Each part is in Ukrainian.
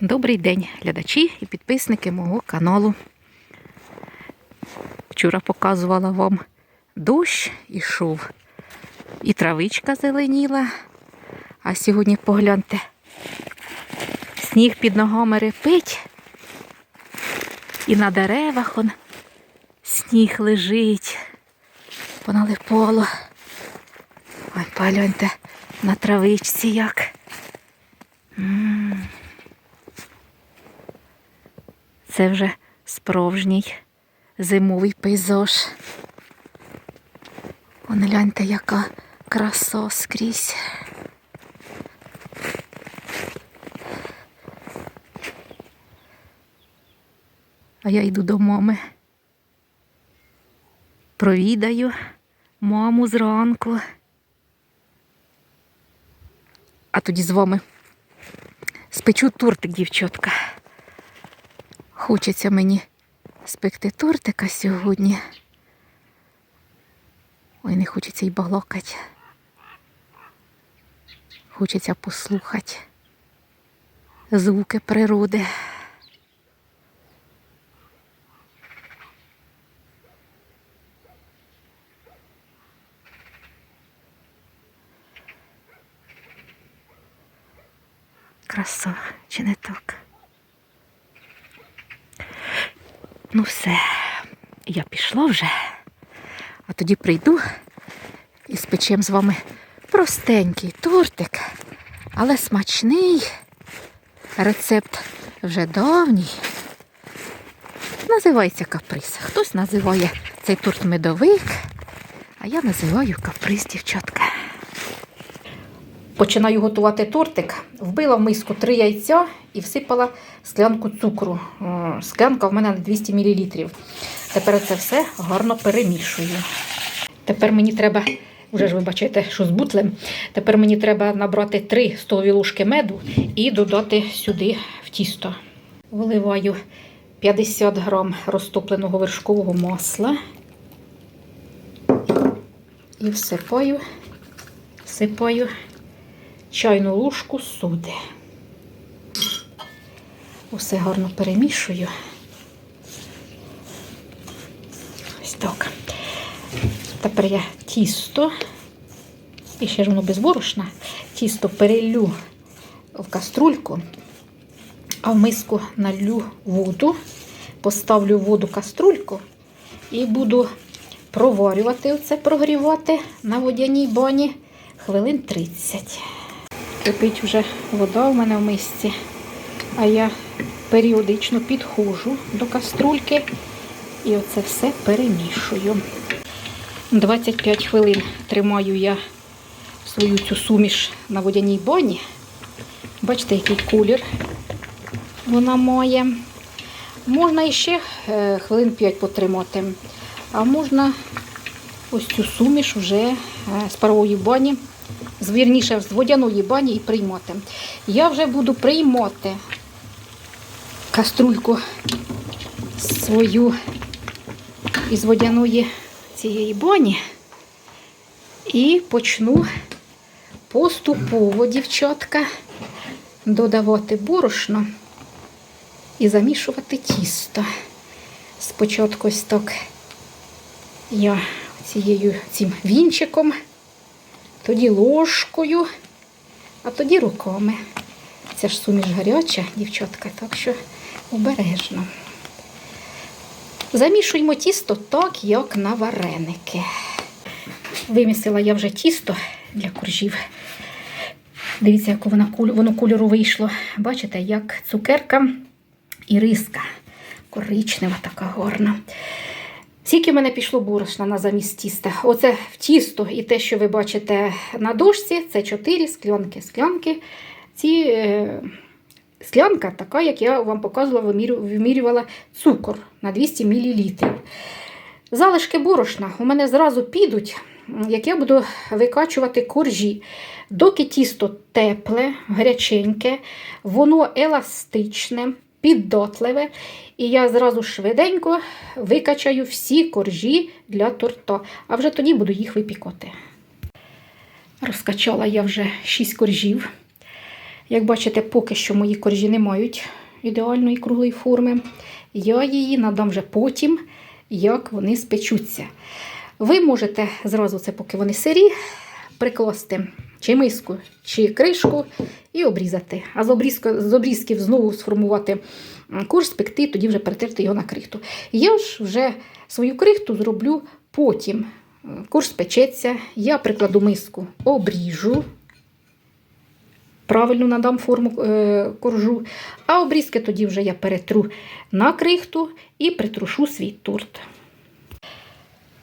Добрий день, глядачі і підписники мого каналу. Вчора показувала вам дощ ішов, і травичка зеленіла. А сьогодні погляньте, сніг під ногами репить, і на деревах он сніг лежить, поналипало. Ой, погляньте на травичці як. М. Це вже справжній зимовий пейзаж. Вон гляньте, яка краса скрізь. А я йду до мами. Провідаю маму зранку. А тоді з вами спечу тортик, дівчатка. Хочеться мені спекти тортика сьогодні. Ой, не хочеться й балакати. Хочеться послухати звуки природи. Краса, чи не так? Ну все, я пішла вже, а тоді прийду і спечем з вами простенький тортик, але смачний. Рецепт вже давній. Називається каприз. Хтось називає цей торт медовик, а я називаю каприз, дівчатка. Починаю готувати тортик. Вбила в миску три яйця і всипала склянку цукру. Е, Склянка в мене на 200 мл. Тепер це все гарно перемішую. Тепер мені треба, вже ж ви бачите, що з бутлем. Тепер мені треба набрати 3 столові ложки меду і додати сюди в тісто. Виливаю 50 грам розтопленого вершкового масла і всипаю, всипаю чайну ложку соди. Усе гарно перемішую. Ось так. Тепер я тісто, і ще ж воно без борошна, тісто перелю в каструльку, а в миску налью воду, поставлю в воду каструльку і буду проварювати оце, прогрівати на водяній бані хвилин 30. Кипить вже вода у мене в мисці, а я періодично підходжу до каструльки і оце все перемішую. 25 хвилин тримаю я свою цю суміш на водяній бані. Бачите, який колір вона має. Можна іще е, хвилин 5 потримати, а можна ось цю суміш вже е, з парової бані звірніше з водяної бані і приймати. Я вже буду приймати каструльку свою із водяної цієї бані і почну поступово, дівчатка, додавати борошно і замішувати тісто. Спочатку ось так я цією цим вінчиком тоді ложкою, а тоді руками. Це ж суміш гаряча, дівчатка, так що обережно. Замішуємо тісто так, як на вареники. Вимісила я вже тісто для коржів. Дивіться, яке воно, воно кольору вийшло. Бачите, як цукерка і риска. Коричнева така гарна. Скільки в мене пішло борошна на замість тіста? Оце в тісто і те, що ви бачите на дошці, це 4 склянки. Склянки. Ці е, склянка така, як я вам показувала, вимірювала цукор на 200 мл. Залишки борошна у мене зразу підуть, як я буду викачувати коржі. Доки тісто тепле, гаряченьке, воно еластичне піддатливе. І я зразу швиденько викачаю всі коржі для торта, а вже тоді буду їх випікати. Розкачала я вже 6 коржів. Як бачите, поки що мої коржі не мають ідеальної круглої форми. Я її надам вже потім, як вони спечуться. Ви можете зразу це, поки вони сирі, прикласти чи миску, чи кришку і обрізати. А з, обрізка, з обрізків знову сформувати корж, спекти, тоді вже перетерти його на крихту. Я ж вже свою крихту зроблю потім. Корж спечеться, я прикладу миску, обріжу. Правильно надам форму е, коржу, а обрізки тоді вже я перетру на крихту і притрушу свій торт.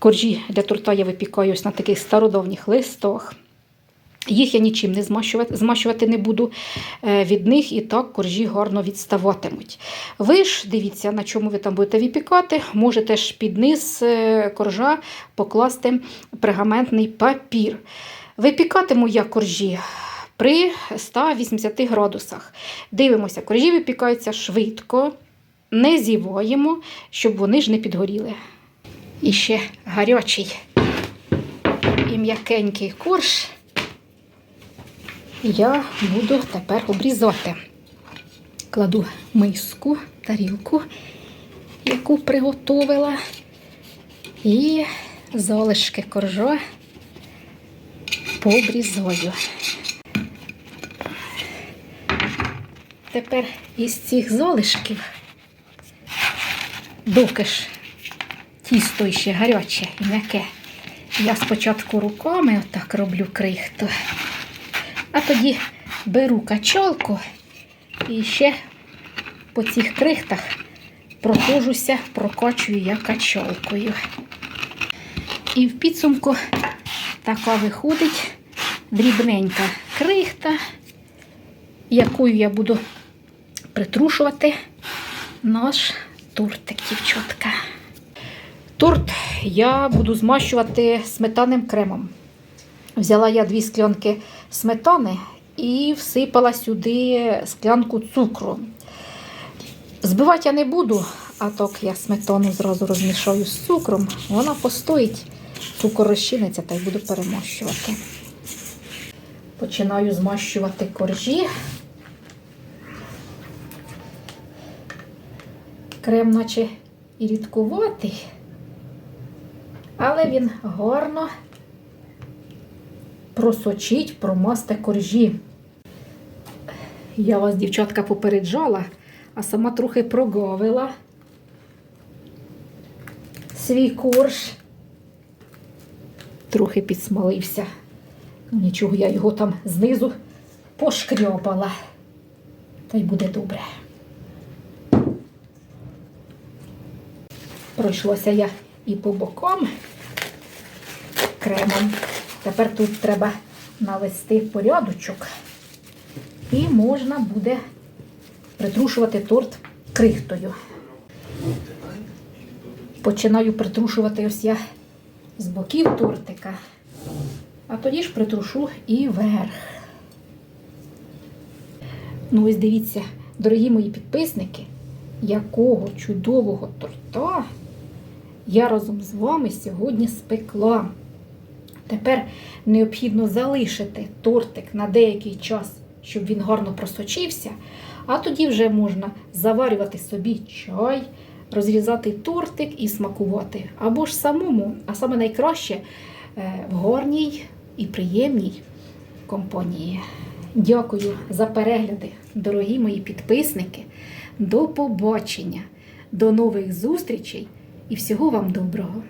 Коржі для торта я випікаю ось на таких стародавніх листах. Їх я нічим не змащувати, змащувати не буду. Е, Від них і так коржі гарно відставатимуть. Ви ж дивіться, на чому ви там будете випікати. Можете ж під низ е, коржа покласти пергаментний папір. Випікатиму я коржі при 180 градусах. Дивимося, коржі випікаються швидко, не зіваємо, щоб вони ж не підгоріли. І ще гарячий і м'якенький корж я буду тепер обрізати. Кладу миску, тарілку, яку приготовила, і залишки коржа пообрізаю. Тепер із цих залишків, доки ж тісто ще гаряче і м'яке, я спочатку руками отак роблю крихту. А тоді беру качалку і ще по цих крихтах проходжуся, прокачую я качалкою. І в підсумку така виходить дрібненька крихта, якою я буду притрушувати наш тортик, дівчатка. Торт я буду змащувати сметанним кремом. Взяла я дві склянки сметани і всипала сюди склянку цукру. Збивати я не буду, а так я сметану зразу розмішаю з цукром. Вона постоїть, цукор розчиниться та й буду перемащувати. Починаю змащувати коржі. Крем, наче і рідкуватий, але він гарно просочить, промасти коржі. Я вас, дівчатка, попереджала, а сама трохи прогавила свій корж. Трохи підсмалився. Нічого, я його там знизу пошкрьопала. Та й буде добре. Пройшлося я і по бокам кремом. Тепер тут треба навести порядочок. І можна буде притрушувати торт крихтою. Починаю притрушувати ось я з боків тортика, а тоді ж притрушу і верх. Ну, ось дивіться, дорогі мої підписники, якого чудового торта я разом з вами сьогодні спекла. Тепер необхідно залишити тортик на деякий час, щоб він гарно просочився, а тоді вже можна заварювати собі чай, розрізати тортик і смакувати. Або ж самому, а саме найкраще е, в гарній і приємній компанії. Дякую за перегляди, дорогі мої підписники. До побачення, до нових зустрічей і всього вам доброго!